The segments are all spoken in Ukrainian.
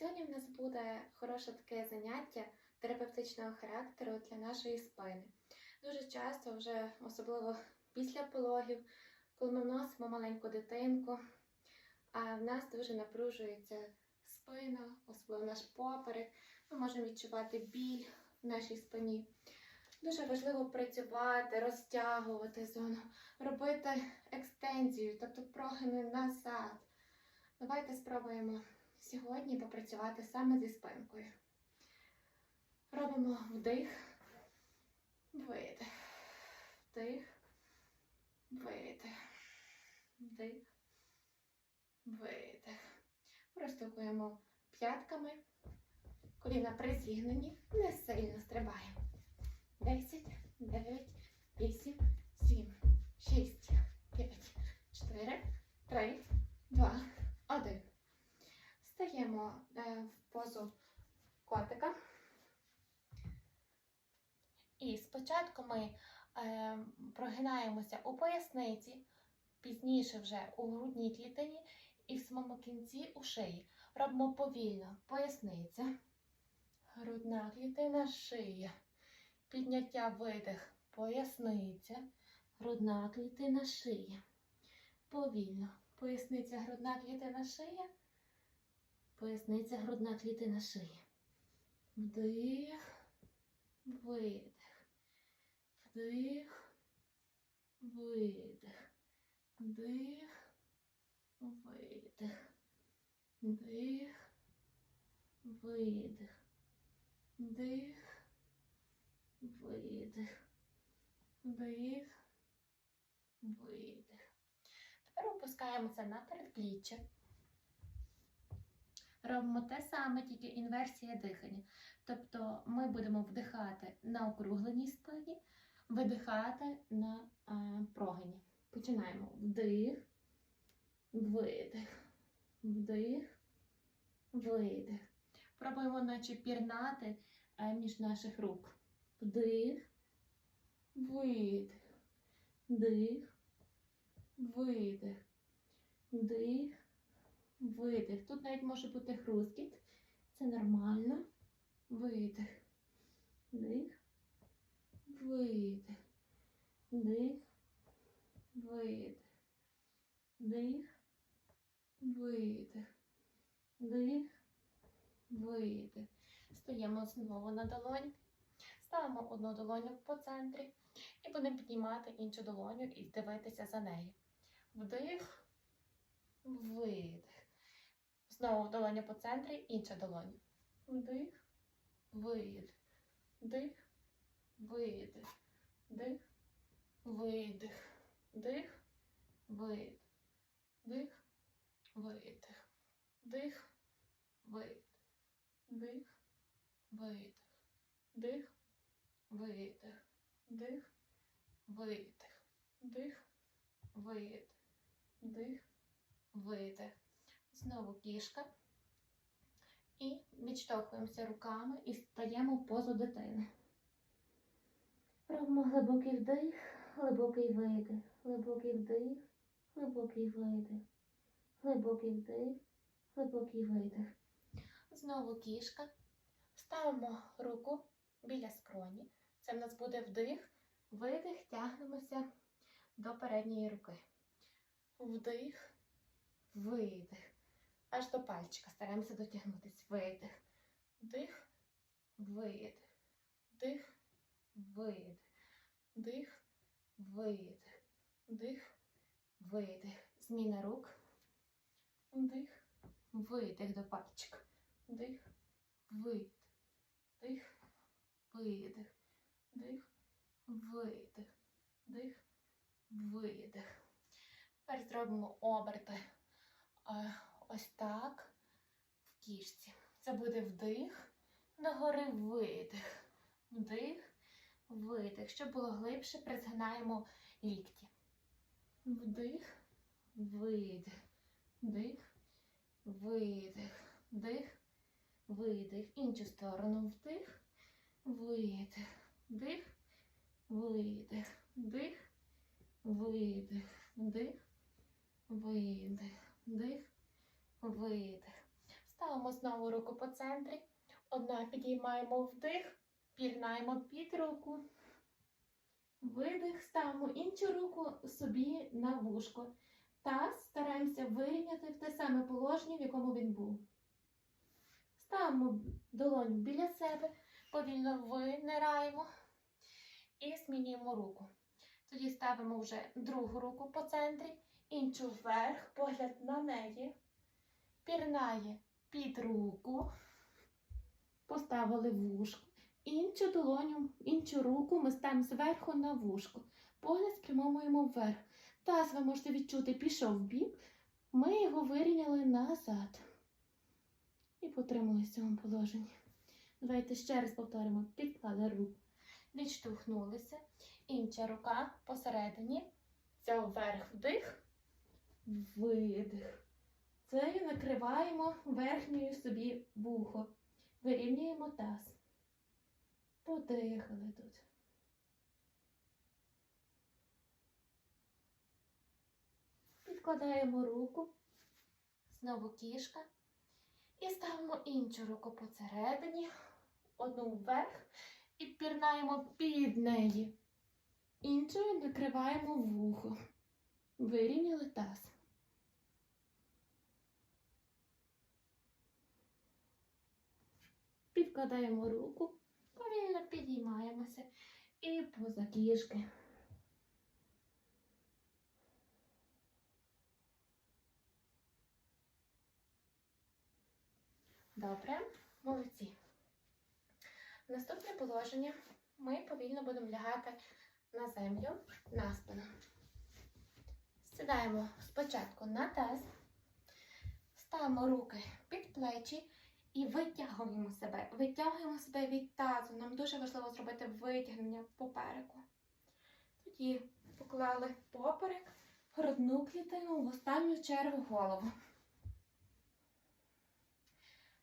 Сьогодні в нас буде хороше таке заняття терапевтичного характеру для нашої спини. Дуже часто, вже особливо після пологів, коли ми вносимо маленьку дитинку, а в нас дуже напружується спина, особливо наш поперек. Ми можемо відчувати біль в нашій спині. Дуже важливо працювати, розтягувати зону, робити екстензію, тобто прогини назад. Давайте спробуємо сьогодні попрацювати саме зі спинкою. Робимо вдих, видих, вдих, видих, вдих, видих. Розтукуємо п'ятками, коліна призігнені, не сильно стрибаємо. 10, 9, 8, 7, 6, 5, 4, 3, 2, 1. Стаємо е, в позу котика. І спочатку ми е, прогинаємося у поясниці, пізніше вже у грудній клітині і в самому кінці у шиї. Робимо повільно поясниця, грудна клітина, шия. Підняття видих, поясниця, грудна клітина, шия. Повільно. Поясниця, грудна клітина, шия. Поясниця, грудна клітина, шия. Вдих, видих. Вдих, видих. Вдих, видих. Вдих, видих. Вдих, видих. Вдих, видих. Тепер опускаємося на передпліччя. Робимо те саме, тільки інверсія дихання. Тобто ми будемо вдихати на округленій спині, видихати на а, прогині. Починаємо. Вдих, видих, вдих, видих. Пробуємо наче пірнати а, між наших рук. Вдих, видих, вдих, видих, вдих, видих. Тут навіть може бути хрускіт. Це нормально. Видих. Вдих. Видих. Вдих. Видих. Вдих. Видих. Вдих. Видих. Стаємо знову на долонь. Ставимо одну долоню по центрі і будемо піднімати іншу долоню і дивитися за нею. Вдих, видих. Знову долоня по центрі, інша долоня. Вдих, видих. Вдих, видих. Вдих, видих. Вдих, видих. Вдих, видих. Вдих, видих. Вдих, видих. Вдих, видих. Вдих, видих. Вдих, видих. Вдих, видих. Знову кішка. І відштовхуємося руками і стаємо в позу дитини. Робимо глибокий вдих, глибокий видих, глибокий вдих, глибокий видих, глибокий вдих, глибокий видих. Знову кішка. Ставимо руку біля скроні. Це в нас буде вдих, видих, тягнемося до передньої руки. Вдих, видих. Аж до пальчика стараємося дотягнутися. Видих. Вдих, видих. Вдих, видих. Вдих, видих. Вдих, видих. Зміна рук. Вдих, видих до пальчика. Вдих, видих. Вдих, видих. Вдих, видих. Вдих, видих. Тепер зробимо оберти. Ось так в кішці. Це буде вдих, догори видих. Вдих, видих. Щоб було глибше, призгинаємо лікті. Вдих, видих. Вдих, видих. Вдих, видих. Іншу сторону вдих, видих. Вдих, видих. Вдих, видих. Вдих, видих. Вдих, видих. Ставимо знову руку по центрі. Одна підіймаємо вдих, пірнаємо під руку. Видих, ставимо іншу руку собі на вушко. Таз стараємося вирівняти в те саме положення, в якому він був. Ставимо долоню біля себе, повільно винираємо і змінюємо руку. Тоді ставимо вже другу руку по центрі, іншу вверх, погляд на неї. Пірнає під руку, поставили вушко. Іншу долоню, іншу руку ми ставимо зверху на вушко. Погляд спрямовуємо вверх. Таз ви можете відчути, пішов в бік. Ми його вирівняли назад. І потримали в цьому положенні. Давайте ще раз повторимо. Підклали руку. Відштовхнулися. Інша рука посередині. Це вверх вдих, видих. Це накриваємо верхньою собі вухо. Вирівнюємо таз. Подихали тут. Підкладаємо руку, знову кішка. І ставимо іншу руку посередині, одну вверх і пірнаємо під неї. Іншою накриваємо вухо. Вирівняли таз. Підкладаємо руку, повільно підіймаємося і поза кішки. Добре, молодці. Наступне положення ми повільно будемо лягати на землю на спину. Сідаємо спочатку на таз, ставимо руки під плечі і витягуємо себе. Витягуємо себе від тазу. Нам дуже важливо зробити витягнення попереку. Тоді поклали поперек, грудну клітину в останню чергу голову.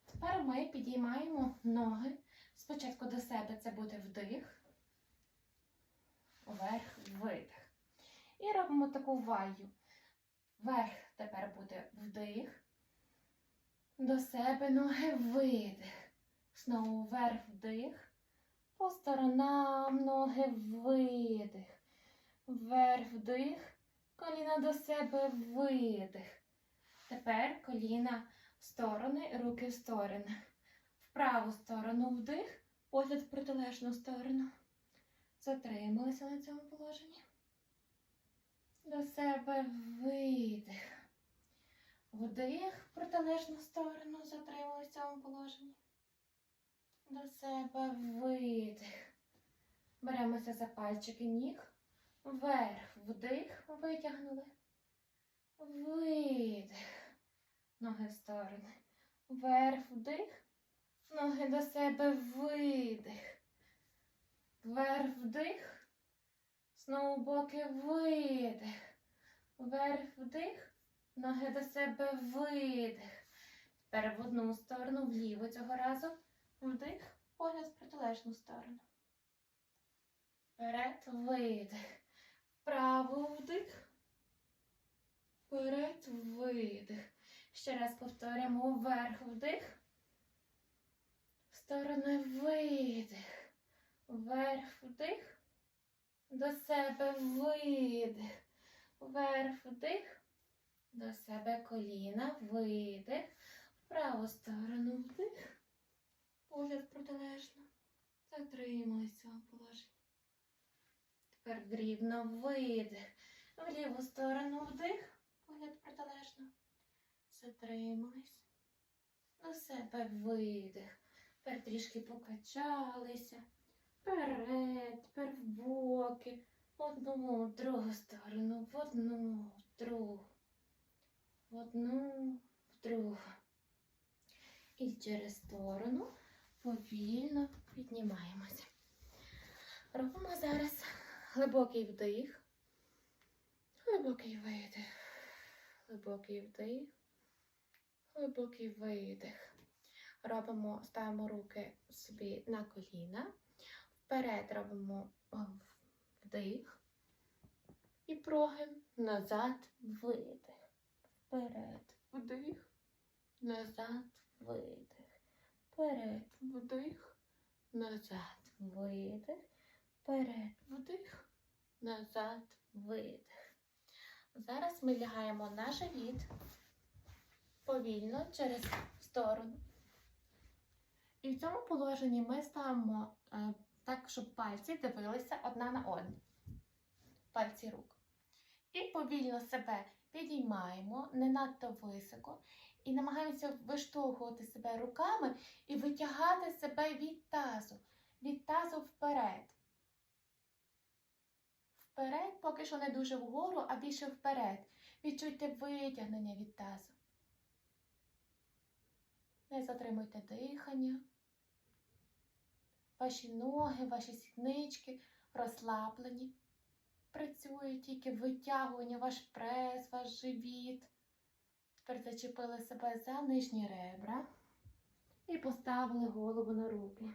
Тепер ми підіймаємо ноги. Спочатку до себе це буде вдих, вверх, видих. І робимо таку ваю. Вверх тепер буде вдих. До себе ноги видих. Знову вверх вдих. По сторонам ноги видих. Вверх вдих. Коліна до себе видих. Тепер коліна в сторони, руки в сторони. В праву сторону вдих, погляд в протилежну сторону. Затрималися на цьому положенні. До себе видих. Вдих протилежну сторону, затрималися в цьому положенні. До себе видих. Беремося за пальчики ніг. Вверх, вдих, витягнули. Видих. Ноги в сторони. Вверх, вдих. Ноги до себе видих. Вверх, вдих. Знову боки видих. Вверх, вдих. Ноги до себе видих. Тепер в одну сторону, вліво цього разу. Вдих. Погляд в протилежну сторону. Вперед, видих. Вправо вдих. Вперед, видих. Ще раз повторюємо вверх вдих. В сторони видих. Вверх вдих. До себе видих. Вверх вдих. До себе коліна, видих. В праву сторону вдих. Погляд протилежно. Затрималися в цьому положенні. Тепер рівно видих. В ліву сторону вдих. Погляд протилежно. Затримались. До себе видих. Тепер трішки покачалися. Вперед, тепер в боки. В одну, в другу сторону, в одну, в другу. В одну, в другу. І через сторону повільно піднімаємося. Робимо зараз глибокий вдих, глибокий видих, глибокий вдих, глибокий видих. Робимо, ставимо руки собі на коліна. Вперед робимо вдих і прогин, назад видих. Вперед, вдих, назад, видих. Вперед, вдих, назад, видих. Вперед, вдих, назад, видих. Зараз ми лягаємо на живіт повільно через сторону. І в цьому положенні ми ставимо е, так, щоб пальці дивилися одна на одну. Пальці рук. І повільно себе підіймаємо не надто високо. І намагаємося виштовхувати себе руками і витягати себе від тазу. Від тазу вперед. Вперед, поки що не дуже вгору, а більше вперед. Відчуйте витягнення від тазу. Не затримуйте дихання. Ваші ноги, ваші сіднички розслаблені. Працює тільки витягування, ваш прес, ваш живіт. Тепер зачепили себе за нижні ребра і поставили голову на руки.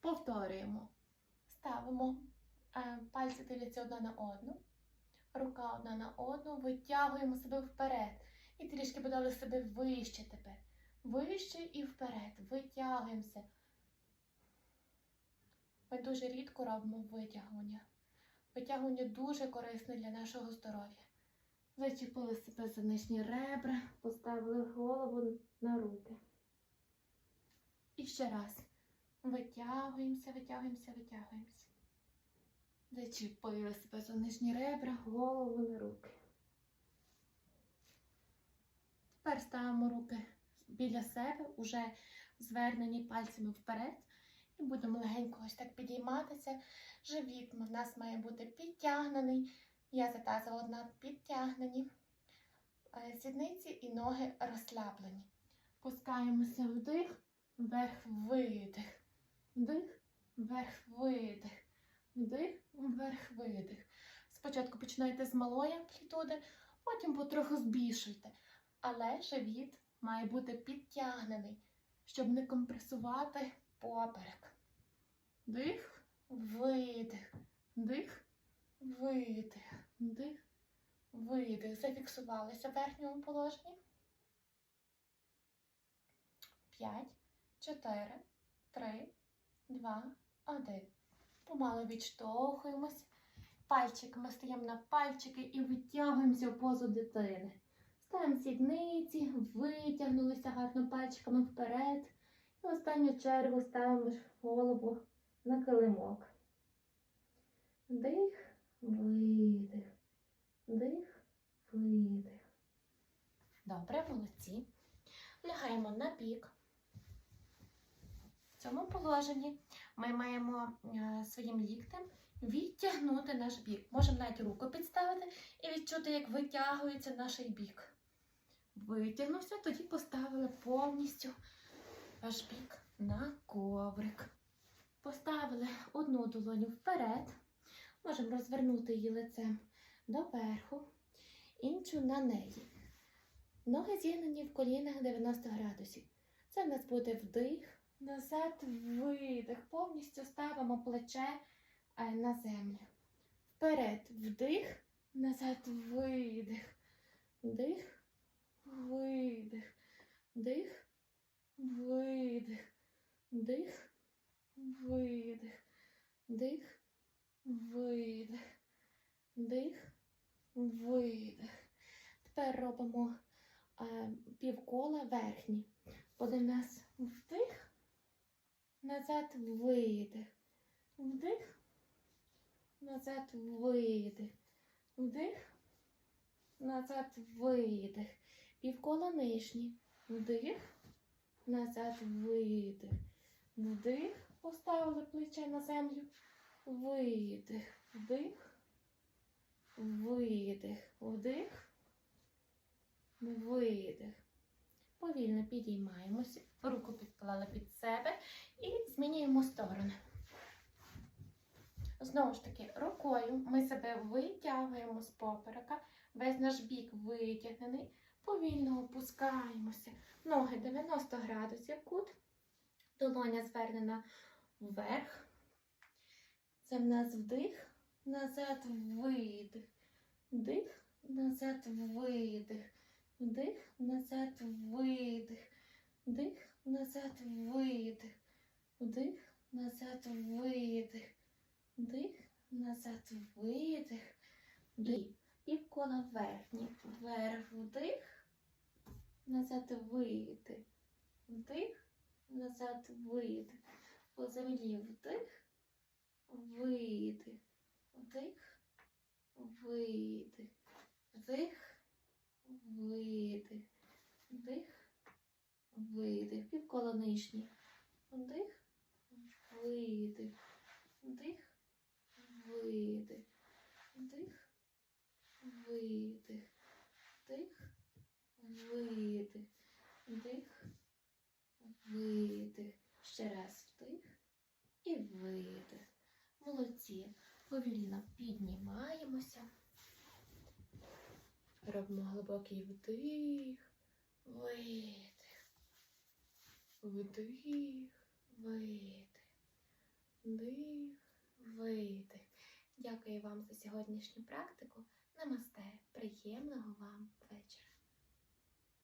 Повторюємо. Ставимо е, пальці дивляться одна на одну, рука одна на одну, витягуємо себе вперед. І трішки подали себе вище тепер. Вище і вперед. Витягуємося. Ми дуже рідко робимо витягування. Витягування дуже корисне для нашого здоров'я. Зачепили себе за нижні ребра, поставили голову на руки. І ще раз. Витягуємося, витягуємося, витягуємося. Зачепили себе за нижні ребра, голову на руки. Тепер ставимо руки біля себе, уже звернені пальцями вперед. І будемо легенько ось так підійматися. Живіт в нас має бути підтягнений. М'язи тазового дна підтягнені. Е, Сідниці і ноги розслаблені. Пускаємося вдих, вверх, видих. Вдих, вверх, видих. Вдих, вверх, видих. Спочатку починайте з малої амплітуди, потім потроху збільшуйте. Але живіт має бути підтягнений, щоб не компресувати поперек. Дих, видих, дих, видих, дих, видих. Зафіксувалися в верхньому положенні. П'ять, чотири, три, два, один. Помало відштовхуємось. Пальчиками стаємо на пальчики і витягуємося в позу дитини. Ставимо сідниці, витягнулися гарно пальчиками вперед. І в останню чергу ставимо голову на килимок. Дих, видих. Дих, видих. Добре, молодці. Лягаємо на бік. В цьому положенні ми маємо е, своїм ліктем відтягнути наш бік. Можемо навіть руку підставити і відчути, як витягується наш бік. Витягнувся, тоді поставили повністю ваш бік на коврик. Поставили одну долоню вперед. Можемо розвернути її лицем доверху, іншу на неї. Ноги зігнені в колінах 90 градусів. Це в нас буде вдих, назад, видих. Повністю ставимо плече е, на землю. Вперед, вдих, назад, видих. Вдих, видих. Вдих, видих. Вдих, видих. Вдих, видих. Вдих, видих. Тепер робимо е, півкола верхні. В нас вдих, назад видих. Вдих, назад видих. Вдих, назад видих. Півкола нижні. Вдих, назад видих. Вдих. Поставили плече на землю. Видих. Вдих. Видих. Вдих. Видих. Повільно підіймаємося, руку підклали під себе і змінюємо сторони. Знову ж таки, рукою ми себе витягуємо з поперека, весь наш бік витягнений, повільно опускаємося. Ноги 90 градусів кут, долоня звернена вверх. Це в нас вдих, назад видих. Вдих, назад, видих. Вдих, назад, видих. Вдих, назад, видих. Вдих, назад, видих. Вдих, назад, видих. Вдих. Півкола верхні. Вверх, вдих. Назад, видих. Вдих, назад, видих. По землі вдих, видих. Вдих, видих. Вдих, видих. Вдих, видих. Півколо нижні. Вдих, видих. Вдих, видих. Вдих, видих. Вдих, видих. Вдих, видих. Ще раз вдих і видих. Молодці. Повільно піднімаємося. Робимо глибокий вдих, видих. Вдих, видих. Вдих, видих. Дякую вам за сьогоднішню практику. Намасте. Приємного вам вечора.